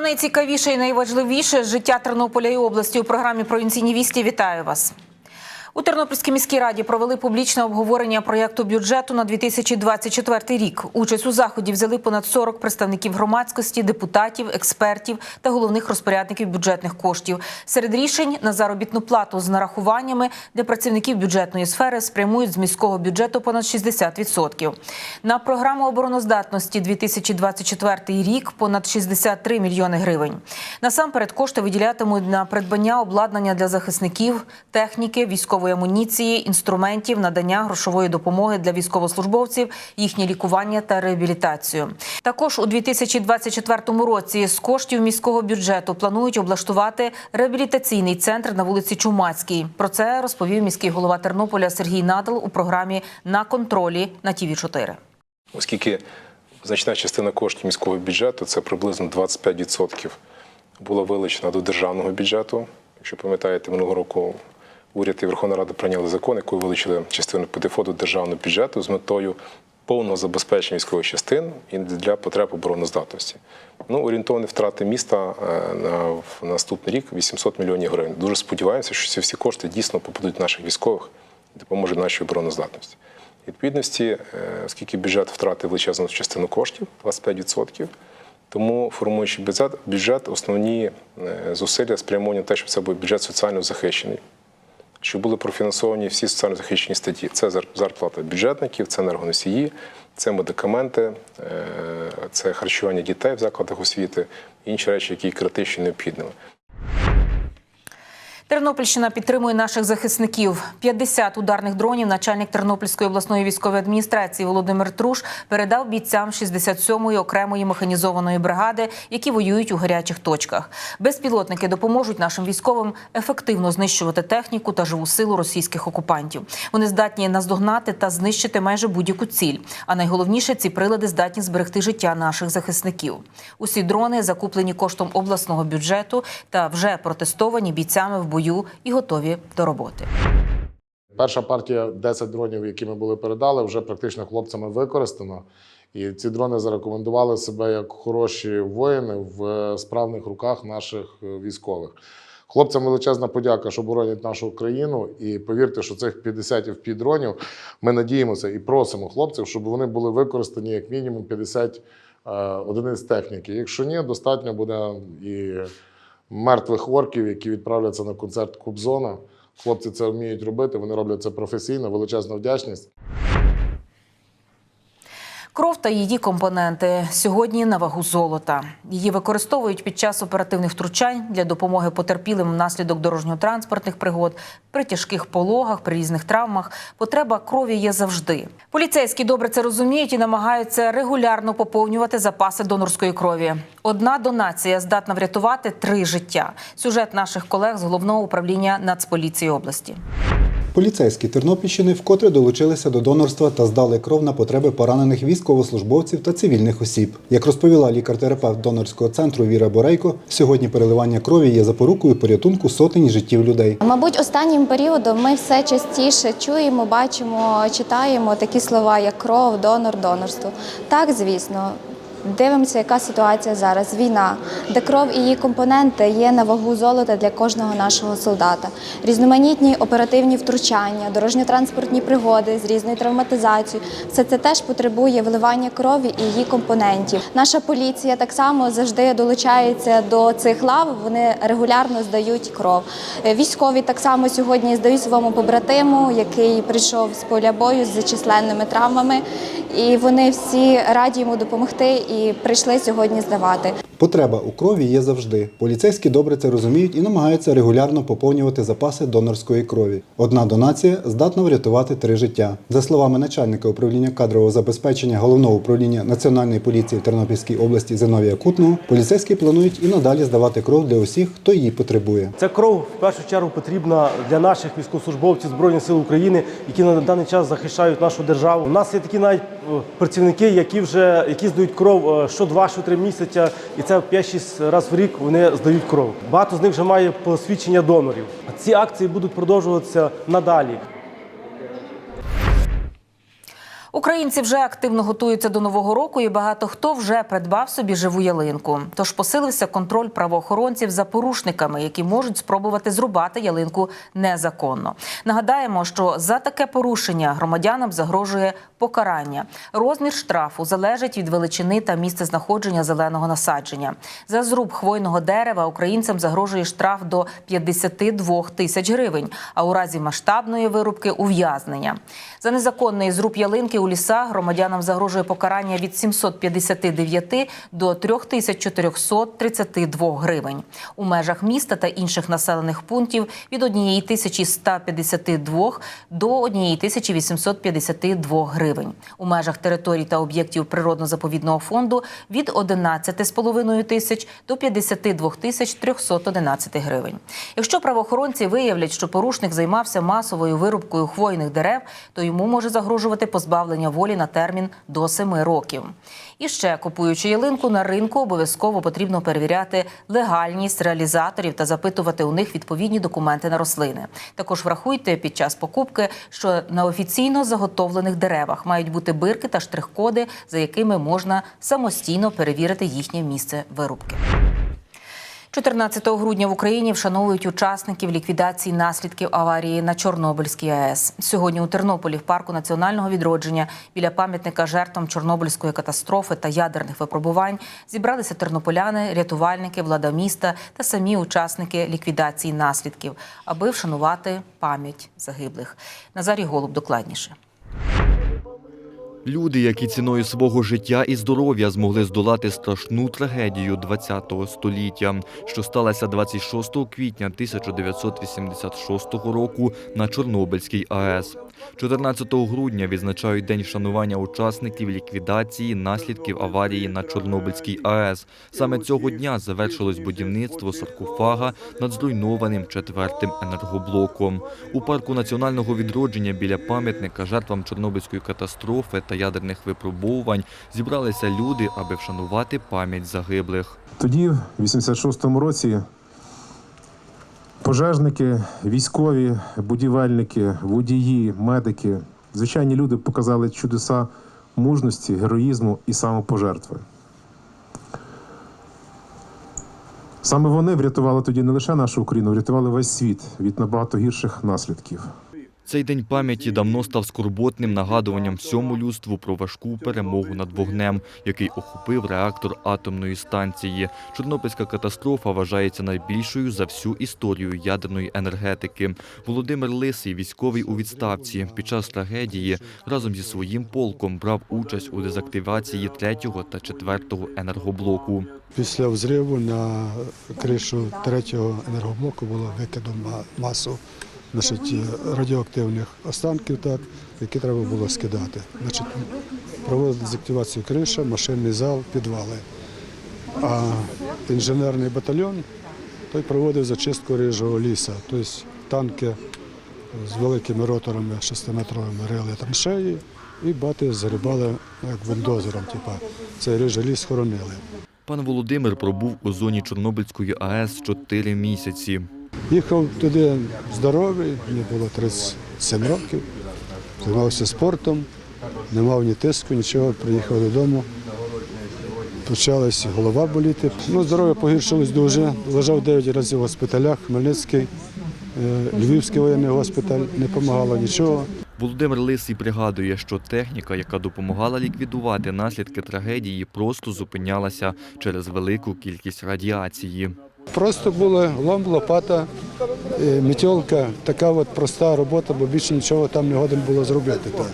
Найцікавіше і найважливіше життя Тернополя і області у програмі Провінційні вісті. Вітаю вас. У Тернопільській міській раді провели публічне обговорення проєкту бюджету на 2024 рік. Участь у заході взяли понад 40 представників громадськості, депутатів, експертів та головних розпорядників бюджетних коштів. Серед рішень на заробітну плату з нарахуваннями для працівників бюджетної сфери спрямують з міського бюджету понад 60%. На програму обороноздатності 2024 рік понад 63 мільйони гривень. Насамперед кошти виділятимуть на придбання обладнання для захисників, техніки, військової амуніції, інструментів, надання грошової допомоги для військовослужбовців, їхнє лікування та реабілітацію. Також у 2024 році з коштів міського бюджету планують облаштувати реабілітаційний центр на вулиці Чумацькій. Про це розповів міський голова Тернополя Сергій Надал у програмі на контролі на ТІВІ 4 оскільки значна частина коштів міського бюджету це приблизно 25% була вилучена до державного бюджету. Якщо пам'ятаєте, минулого року уряд і Верховна Рада прийняли закон, якою вилучили частину ПДФО до державного бюджету з метою повного забезпечення військових частин і для потреб обороноздатності. Ну, орієнтовні втрати міста е, на наступний рік 800 мільйонів гривень. Дуже сподіваємося, що ці всі кошти дійсно попадуть наших військових і допоможуть нашій обороноздатності. Відповідності, е, оскільки бюджет втратив величезну частину коштів 25%, тому формуючи бюджет, бюджет основні е, зусилля спрямовані на те, щоб це був бюджет соціально захищений, щоб були профінансовані всі соціально захищені статті. Це зарплата бюджетників, це енергоносії, це медикаменти, е, це харчування дітей в закладах освіти, інші речі, які критично необхідними. Тернопільщина підтримує наших захисників. 50 ударних дронів начальник Тернопільської обласної військової адміністрації Володимир Труш передав бійцям 67-ї окремої механізованої бригади, які воюють у гарячих точках. Безпілотники допоможуть нашим військовим ефективно знищувати техніку та живу силу російських окупантів. Вони здатні наздогнати та знищити майже будь-яку ціль. А найголовніше, ці прилади здатні зберегти життя наших захисників. Усі дрони закуплені коштом обласного бюджету та вже протестовані бійцями в бою і готові до роботи. Перша партія 10 дронів, які ми були передали, вже практично хлопцями використано. І ці дрони зарекомендували себе як хороші воїни в справних руках наших е, військових. Хлопцям величезна подяка, що боронять нашу країну. І повірте, що цих 50 FP дронів ми надіємося і просимо хлопців, щоб вони були використані як мінімум 50 е, одиниць техніки. Якщо ні, достатньо буде і мертвих орків, які відправляться на концерт Кубзона. Хлопці це вміють робити, вони роблять це професійно, величезна вдячність. Кров та її компоненти сьогодні на вагу золота. Її використовують під час оперативних втручань для допомоги потерпілим внаслідок дорожньо-транспортних пригод, при тяжких пологах, при різних травмах. Потреба крові є завжди. Поліцейські добре це розуміють і намагаються регулярно поповнювати запаси донорської крові. Одна донація здатна врятувати три життя. Сюжет наших колег з головного управління Нацполіції області. Поліцейські Тернопільщини вкотре долучилися до донорства та здали кров на потреби поранених військовослужбовців та цивільних осіб. Як розповіла лікар-терапевт донорського центру Віра Борейко, сьогодні переливання крові є запорукою порятунку сотень життів людей. Мабуть, останнім періодом ми все частіше чуємо, бачимо, читаємо такі слова, як кров, донор, донорство. Так, звісно. Дивимося, яка ситуація зараз. Війна, де кров і її компоненти є на вагу золота для кожного нашого солдата. Різноманітні оперативні втручання, дорожньо-транспортні пригоди з різною травматизацією. Все це теж потребує вливання крові і її компонентів. Наша поліція так само завжди долучається до цих лав. Вони регулярно здають кров. Е, Військові так само сьогодні здають своєму побратиму, який прийшов з поля бою з численними травмами, і вони всі раді йому допомогти і прийшли сьогодні здавати. Потреба у крові є завжди. Поліцейські добре це розуміють і намагаються регулярно поповнювати запаси донорської крові. Одна донація здатна врятувати три життя. За словами начальника управління кадрового забезпечення головного управління Національної поліції в Тернопільській області Зиновія Кутного, поліцейські планують і надалі здавати кров для усіх, хто її потребує. Ця кров в першу чергу потрібна для наших військовослужбовців Збройних сил України, які на даний час захищають нашу державу. У нас є такі навіть е, працівники, які вже які здають кров е, що два, що три місяця, і це 5-6 разів в рік вони здають кров. Багато з них вже має посвідчення донорів. Ці акції будуть продовжуватися надалі. Українці вже активно готуються до нового року, і багато хто вже придбав собі живу ялинку. Тож посилився контроль правоохоронців за порушниками, які можуть спробувати зрубати ялинку незаконно. Нагадаємо, що за таке порушення громадянам загрожує покарання. Розмір штрафу залежить від величини та місця знаходження зеленого насадження. За зруб хвойного дерева українцям загрожує штраф до 52 тисяч гривень, а у разі масштабної вирубки ув'язнення. За незаконний зруб ялинки у лісах громадянам загрожує покарання від 759 до 3432 гривень. У межах міста та інших населених пунктів від 1152 до 1852 гривень. У межах територій та об'єктів природно-заповідного фонду від 11,5 тисяч до 52 тисяч 311 гривень. Якщо правоохоронці виявлять, що порушник займався масовою вирубкою хвойних дерев, то йому може загрожувати позбавлення волі на термін до 7 років. І ще купуючи ялинку на ринку, обов'язково потрібно перевіряти легальність реалізаторів та запитувати у них відповідні документи на рослини. Також врахуйте під час покупки, що на офіційно заготовлених деревах мають бути бирки та штрих-коди, за якими можна самостійно перевірити їхнє місце вирубки. 14 грудня в Україні вшановують учасників ліквідації наслідків аварії на Чорнобильській АЕС. Сьогодні у Тернополі в парку національного відродження біля пам'ятника жертвам Чорнобильської катастрофи та ядерних випробувань зібралися тернополяни, рятувальники, влада міста та самі учасники ліквідації наслідків, аби вшанувати пам'ять загиблих. Назарій Голуб докладніше. Люди, які ціною свого життя і здоров'я змогли здолати страшну трагедію ХХ століття, що сталася 26 квітня 1986 року на Чорнобильській АЕС. 14 грудня відзначають день вшанування учасників ліквідації наслідків аварії на Чорнобильській АЕС. Саме цього дня завершилось будівництво саркофага над зруйнованим четвертим енергоблоком. У парку національного відродження біля пам'ятника жертвам Чорнобильської катастрофи та ядерних випробовувань зібралися люди, аби вшанувати пам'ять загиблих. Тоді, в 86-му році, пожежники, військові, будівельники, водії, медики, звичайні люди показали чудеса мужності, героїзму і самопожертви. Саме вони врятували тоді не лише нашу Україну, врятували весь світ від набагато гірших наслідків. Цей день пам'яті давно став скорботним нагадуванням всьому людству про важку перемогу над вогнем, який охопив реактор атомної станції. Чорнобильська катастрофа вважається найбільшою за всю історію ядерної енергетики. Володимир Лисий, військовий у відставці, під час трагедії разом зі своїм полком брав участь у дезактивації третього та четвертого енергоблоку. Після взриву на кришу третього енергоблоку було викидом масу значить, радіоактивних останків, так, які треба було скидати. Значить, проводили дезактивацію криша, машинний зал, підвали. А інженерний батальйон той проводив зачистку рижого ліса, тобто танки з великими роторами, шестиметровими рили траншеї, і бати загрібали як виндозером, типа цей рижий ліс хоронили. Пан Володимир пробув у зоні Чорнобильської АЕС 4 місяці. Їхав туди здоровий, мені було 37 років, займався спортом, не мав ні тиску, нічого, приїхав додому. Почалась голова боліти. Ну, здоров'я погіршилось дуже. Лежав 9 разів в госпіталях, Хмельницький, е, Львівський воєнний госпіталь, не допомагало нічого. Володимир Лисий пригадує, що техніка, яка допомагала ліквідувати наслідки трагедії, просто зупинялася через велику кількість радіації. Просто були лом, лопата, е, мітьолка, така от проста робота, бо більше нічого там не годен було зробити. Так.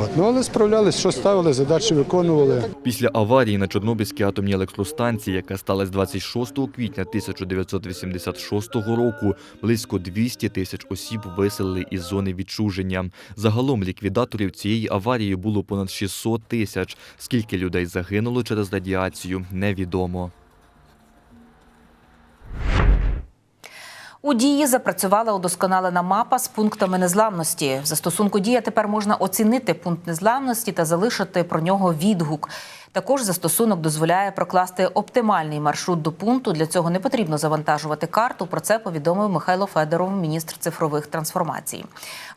От. Ну, але справлялись, що ставили, задачі виконували. Після аварії на Чорнобильській атомній електростанції, яка сталася 26 квітня 1986 року, близько 200 тисяч осіб виселили із зони відчуження. Загалом ліквідаторів цієї аварії було понад 600 тисяч. Скільки людей загинуло через радіацію, невідомо. У дії запрацювала удосконалена мапа з пунктами незламності. В застосунку дія тепер можна оцінити пункт незламності та залишити про нього відгук. Також застосунок дозволяє прокласти оптимальний маршрут до пункту. Для цього не потрібно завантажувати карту. Про це повідомив Михайло Федоров, міністр цифрових трансформацій.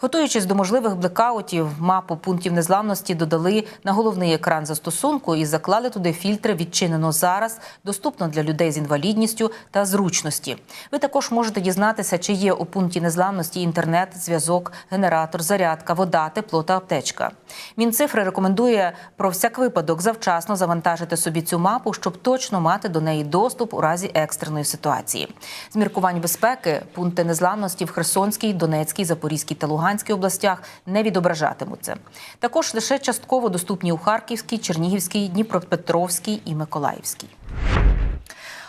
Готуючись до можливих блекаутів, мапу пунктів незламності додали на головний екран застосунку і заклали туди фільтри Відчинено зараз, доступно для людей з інвалідністю та зручності. Ви також можете дізнатися, чи є у пункті незламності інтернет, зв'язок, генератор, зарядка, вода, тепло та аптечка. Мінцифри рекомендує про всяк випадок завчасно завантажити собі цю мапу, щоб точно мати до неї доступ у разі екстреної ситуації. З міркувань безпеки пункти незламності в Херсонській, Донецькій, Запорізькій та Луганській областях не відображатимуться. Також лише частково доступні у Харківській, Чернігівській, Дніпропетровській і Миколаївській.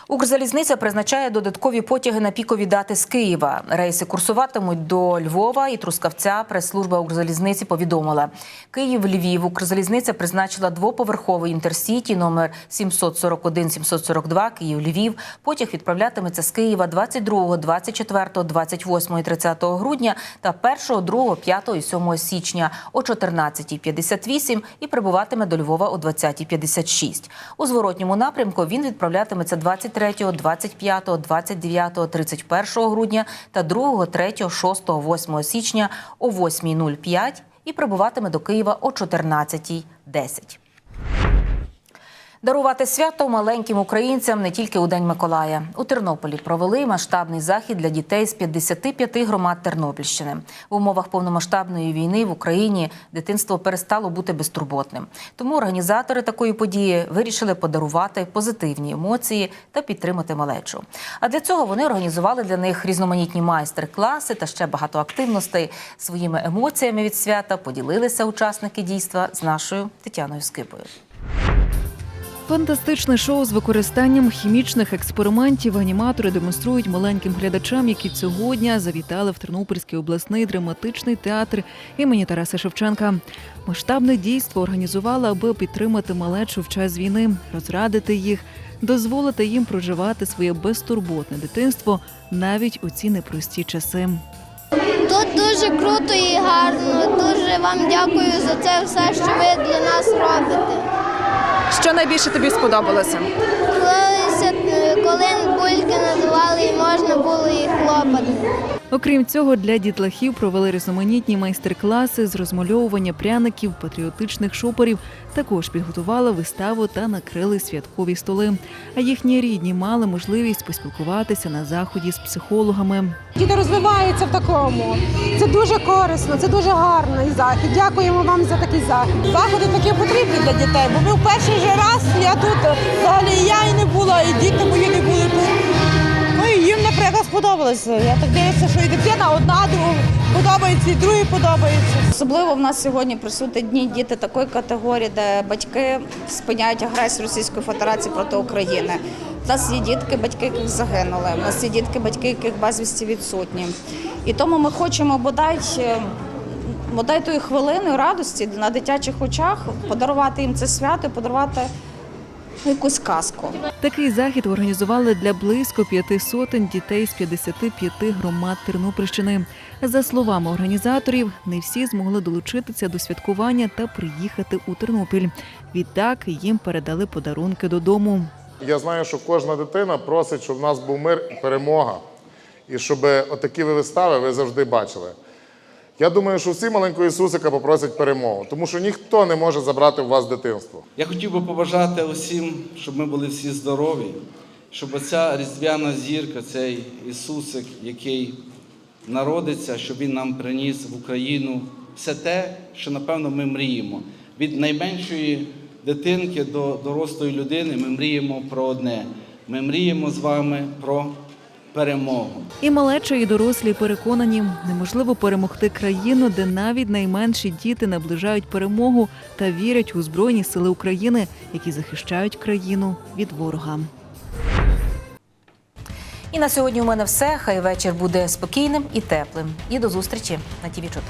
Укрзалізниця призначає додаткові потяги на пікові дати з Києва. Рейси курсуватимуть до Львова і Трускавця. Прес-служба Укрзалізниці повідомила. Київ-Львів Укрзалізниця призначила двоповерховий інтерсіті номер 741-742 Київ-Львів. Потяг відправлятиметься з Києва 22, 24, 28 і 30 грудня та 1, 2, 5 і 7 січня о 14.58 і прибуватиме до Львова о 20.56. У зворотньому напрямку він відправлятиметься 23, 25, 29, 31 грудня та 2, 3, 6, 8 січня о 8.05 і прибуватиме до Києва о 14.10. Дарувати свято маленьким українцям не тільки у День Миколая. У Тернополі провели масштабний захід для дітей з 55 громад Тернопільщини. В умовах повномасштабної війни в Україні дитинство перестало бути безтурботним. Тому організатори такої події вирішили подарувати позитивні емоції та підтримати малечу. А для цього вони організували для них різноманітні майстер-класи та ще багато активностей. Своїми емоціями від свята поділилися учасники дійства з нашою Тетяною Скипою. Фантастичне шоу з використанням хімічних експериментів аніматори демонструють маленьким глядачам, які цього дня завітали в Тернопільський обласний драматичний театр імені Тараса Шевченка. Масштабне дійство організували, аби підтримати малечу в час війни, розрадити їх, дозволити їм проживати своє безтурботне дитинство навіть у ці непрості часи. Тут дуже круто і гарно. Дуже вам дякую за це все, що ви для нас робите. Що найбільше тобі сподобалося? коли е, коли бульки надували і можна було їх лопати. Окрім цього, для дітлахів провели різноманітні майстер-класи з розмальовування пряників, патріотичних шопорів. Також підготували виставу та накрили святкові столи. А їхні рідні мали можливість поспілкуватися на заході з психологами. Діти розвиваються в такому. Це дуже корисно, це дуже гарний захід. Дякуємо вам за такий захід. Заходи такі потрібні для дітей, бо ми в перший же раз я тут взагалі я і не була, і діти мої не були сподобалося. Я так дивлюся, що і дитина одна другу подобається, і другій подобається. Особливо в нас сьогодні присутні дні діти такої категорії, де батьки спиняють агресію Російської Федерації проти України. У нас є дітки, батьки яких загинули. У нас є дітки, батьки яких безвісті відсутні. І тому ми хочемо бодай. е, Бодай тої хвилини радості на дитячих очах подарувати їм це свято, подарувати якусь казку. Такий захід організували для близько п'яти сотень дітей з 55 громад Тернопільщини. За словами організаторів, не всі змогли долучитися до святкування та приїхати у Тернопіль. Відтак їм передали подарунки додому. Я знаю, що кожна дитина просить, щоб в нас був мир і перемога. І щоб отакі ви вистави ви завжди бачили. Я думаю, що всі маленького Ісусика попросять перемогу, тому що ніхто не може забрати у вас дитинство. Я хотів би побажати усім, щоб ми були всі здорові, щоб оця різдвяна зірка, цей Ісусик, який народиться, щоб Він нам приніс в Україну все те, що напевно ми мріємо. Від найменшої дитинки до дорослої людини ми мріємо про одне. Ми мріємо з вами про перемогу. І малеча, і дорослі переконані, неможливо перемогти країну, де навіть найменші діти наближають перемогу та вірять у збройні сили України, які захищають країну від ворога. І на сьогодні у мене все. Хай вечір буде спокійним і теплим. І до зустрічі на ТІВІ 4